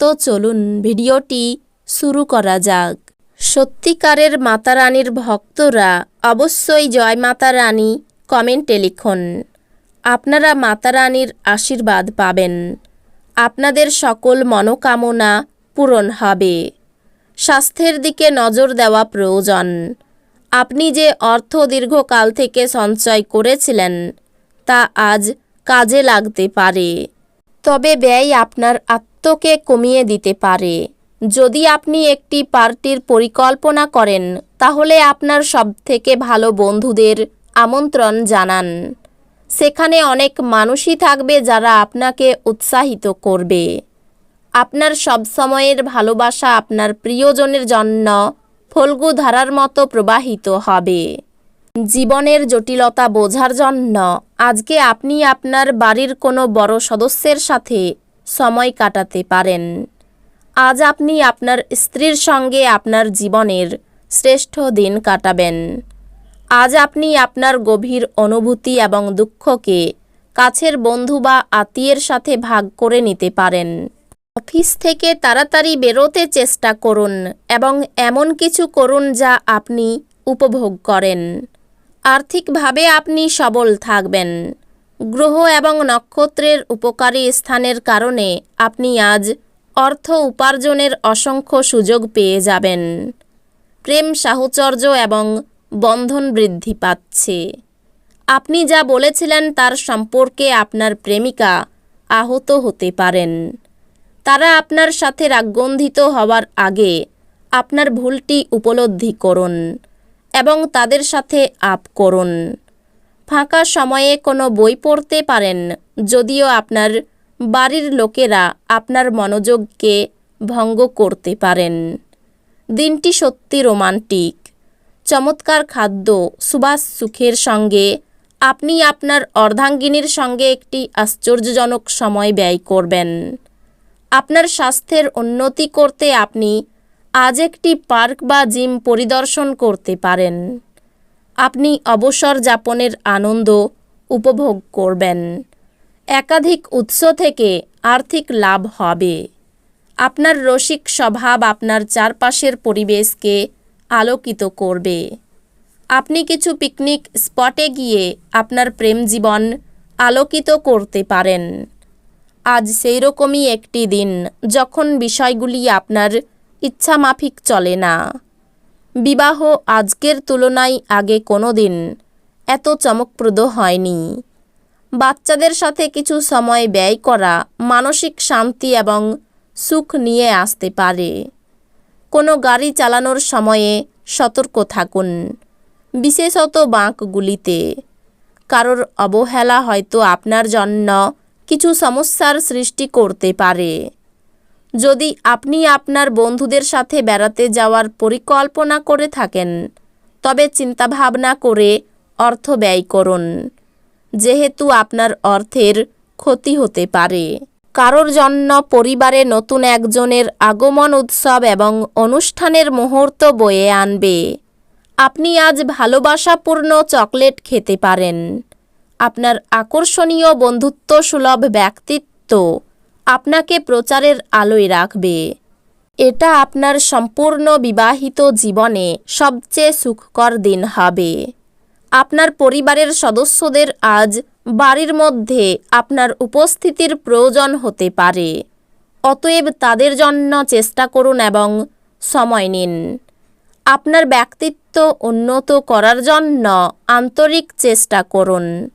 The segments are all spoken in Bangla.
তো চলুন ভিডিওটি শুরু করা যাক। সত্যিকারের মাতা রানীর ভক্তরা অবশ্যই জয় মাতা রানী কমেন্টে লিখুন। আপনারা মাতা রানীর আশীর্বাদ পাবেন। আপনাদের সকল মনোকামনা পূরণ হবে। স্বাস্থ্যের দিকে নজর দেওয়া প্রয়োজন। আপনি যে অর্থ দীর্ঘকাল থেকে সঞ্চয় করেছিলেন, তা আজ কাজে লাগতে পারে। তবে ব্যয় আপনার আত্মকে কমিয়ে দিতে পারে। যদি আপনি একটি পার্টির পরিকল্পনা করেন, তাহলে আপনার সবথেকে ভালো বন্ধুদের আমন্ত্রণ জানান। সেখানে অনেক মানুষই থাকবে যারা আপনাকে উৎসাহিত করবে। আপনার সব সময়ের ভালোবাসা আপনার প্রিয়জনের জন্য ফল্গু ধারার মতো প্রবাহিত হবে। জীবনের জটিলতা বোঝার জন্য আজকে আপনি আপনার বাড়ির কোনো বড় সদস্যের সাথে সময় কাটাতে পারেন। আজ আপনি আপনার স্ত্রীর সঙ্গে আপনার জীবনের শ্রেষ্ঠ দিন কাটাবেন। আজ আপনি আপনার গভীর অনুভূতি এবং দুঃখকে কাছের বন্ধু বা আত্মীয়ের সাথে ভাগ করে নিতে পারেন। অফিস থেকে তাড়াতাড়ি বেরোতে চেষ্টা করুন এবং এমন কিছু করুন যা আপনি উপভোগ করেন। আর্থিকভাবে আপনি সবল থাকবেন। গ্রহ এবং নক্ষত্রের উপকারী স্থানের কারণে আপনি আজ অর্থ উপার্জনের অসংখ্য সুযোগ পেয়ে যাবেন। প্রেম সাহচর্য এবং বন্ধন বৃদ্ধি পাচ্ছে। আপনি যা বলেছিলেন তার সম্পর্কে আপনার প্রেমিকা আহত হতে পারেন। তারা আপনার সাথে রাগগন্ধিত হওয়ার আগে আপনার ভুলটি উপলব্ধি করুন এবং তাদের সাথে আপ করুন। ফাঁকা সময়ে কোনো বই পড়তে পারেন, যদিও আপনার বাড়ির লোকেরা আপনার মনোযোগকে ভঙ্গ করতে পারেন। দিনটি সত্যি রোমান্টিক। চমৎকার খাদ্য, সুবাস সুখের সঙ্গে আপনি আপনার অর্ধাঙ্গিনীর সঙ্গে একটি আশ্চর্যজনক সময় ব্যয় করবেন। আপনার স্বাস্থ্যের উন্নতি করতে আপনি আজ একটি পার্ক বা জিম পরিদর্শন করতে পারেন। আপনি অবসর যাপনের আনন্দ উপভোগ করবেন। একাধিক উৎস থেকে আর্থিক লাভ হবে। আপনার রসিক স্বভাব আপনার চারপাশের পরিবেশকে আলোকিত করবে। আপনি কিছু পিকনিক স্পটে গিয়ে আপনার প্রেম জীবন আলোকিত করতে পারেন। আজ সেই রকমই একটি দিন যখন বিষয়গুলি আপনার ইচ্ছামাফিক চলে না। বিবাহ আজকের তুলনায় আগে কোনো দিন এত চমকপ্রদ হয়নি। বাচ্চাদের সাথে কিছু সময় ব্যয় করা মানসিক শান্তি এবং সুখ নিয়ে আসতে পারে। কোনো গাড়ি চালানোর সময়ে সতর্ক থাকুন, বিশেষত বাঁকগুলিতে। কারোর অবহেলা হয়তো আপনার জন্য কিছু সমস্যার সৃষ্টি করতে পারে। যদি আপনি আপনার বন্ধুদের সাথে বেড়াতে যাওয়ার পরিকল্পনা করে থাকেন, তবে চিন্তাভাবনা করে অর্থ ব্যয় করুন, যেহেতু আপনার অর্থের ক্ষতি হতে পারে। কারোর জন্য পরিবারে নতুন একজনের আগমন উৎসব এবং অনুষ্ঠানের মুহূর্ত বয়ে আনবে। আপনি আজ ভালোবাসাপূর্ণ চকলেট খেতে পারেন। আপনার আকর্ষণীয় বন্ধুত্ব সুলভ ব্যক্তিত্ব আপনাকে প্রচারের আলোয় রাখবে। এটা আপনার সম্পূর্ণ বিবাহিত জীবনে সবচেয়ে সুখকর দিন হবে। আপনার পরিবারের সদস্যদের আজ বাড়ির মধ্যে আপনার উপস্থিতির প্রয়োজন হতে পারে। অতএব তাদের জন্য চেষ্টা করুন এবং সময় নিন। আপনার ব্যক্তিত্ব উন্নত করার জন্য আন্তরিক চেষ্টা করুন।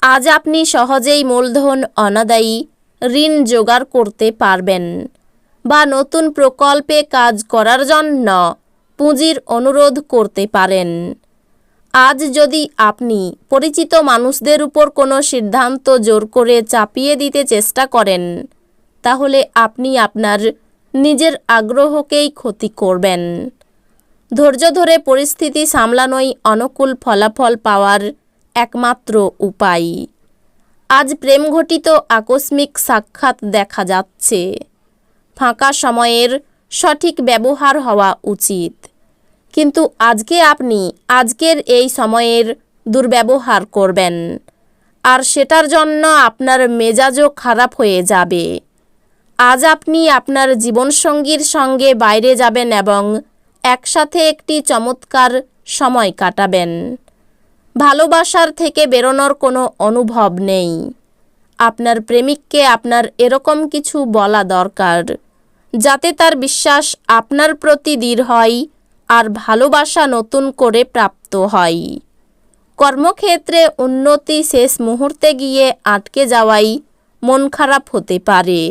আজ আপনি সহজেই মূলধন অনাদায়ী ঋণ জোগাড় করতে পারবেন বা নতুন প্রকল্পে কাজ করার জন্য পুঁজির অনুরোধ করতে পারেন। আজ যদি আপনি পরিচিত মানুষদের উপর কোনো সিদ্ধান্ত জোর করে চাপিয়ে দিতে চেষ্টা করেন, তাহলে আপনি আপনার নিজের আগ্রহকেই ক্ষতি করবেন। ধৈর্য ধরে পরিস্থিতি সামলানোই অনুকূল ফলাফল পাওয়ার একমাত্র উপায়। আজ প্রেমঘটিত আকস্মিক সাক্ষাৎ দেখা যাচ্ছে। ফাঁকা সময়ের সঠিক ব্যবহার হওয়া উচিত। কিন্তু আজকে আপনি আজকের এই সময়ের দুর্ব্যবহার করবেন। আর সেটার জন্য আপনার মেজাজও খারাপ হয়ে যাবে। আজ আপনি আপনার জীবনসঙ্গীর সঙ্গে বাইরে যাবেন এবং একসাথে একটি চমৎকার সময় কাটাবেন। ভালোবাসার থেকে বেরোনোর কোনো অনুভব নেই। আপনার প্রেমিককে আপনার এরকম কিছু বলা দরকার, যাতে তার বিশ্বাস আপনার প্রতি দৃঢ় হয় আর ভালোবাসা নতুন করে প্রাপ্ত হয়। কর্মক্ষেত্রে উন্নতি শেষ মুহূর্তে গিয়ে আটকে যাওয়াই মন খারাপ হতে পারে।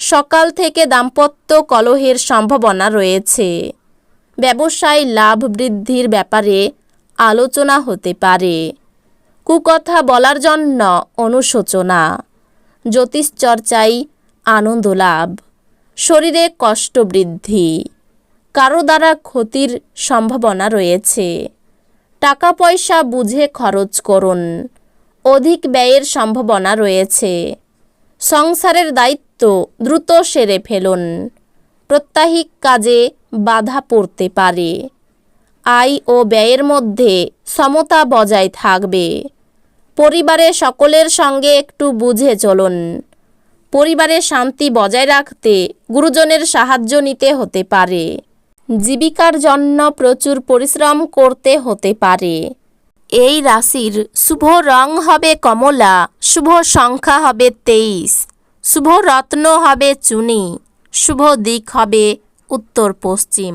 সকাল থেকে দাম্পত্য কলহের সম্ভাবনা রয়েছে। ব্যবসায় লাভ বৃদ্ধির ব্যাপারে আলোচনা হতে পারে। কুকথা বলার জন্য অনুশোচনা। জ্যোতিষচর্চায় আনন্দ লাভ। শরীরে কষ্ট বৃদ্ধি। কারও দ্বারা ক্ষতির সম্ভাবনা রয়েছে। টাকা পয়সা বুঝে খরচ করুন। অধিক ব্যয়ের সম্ভাবনা রয়েছে। সংসারের দায়িত্ব দ্রুত সেরে ফেলুন। প্রত্যাহিক কাজে বাধা পড়তে পারে। আয় ও ব্যয়ের মধ্যে সমতা বজায় থাকবে। পরিবারে সকলের সঙ্গে একটু বুঝে চলুন। পরিবারে শান্তি বজায় রাখতে গুরুজনের সাহায্য নিতে হতে পারে। জীবিকার জন্য প্রচুর পরিশ্রম করতে হতে পারে। এই রাশির শুভ রং হবে কমলা, শুভ সংখ্যা হবে তেইশ, শুভ রত্ন হবে চুনি, শুভ দিক হবে উত্তর পশ্চিম।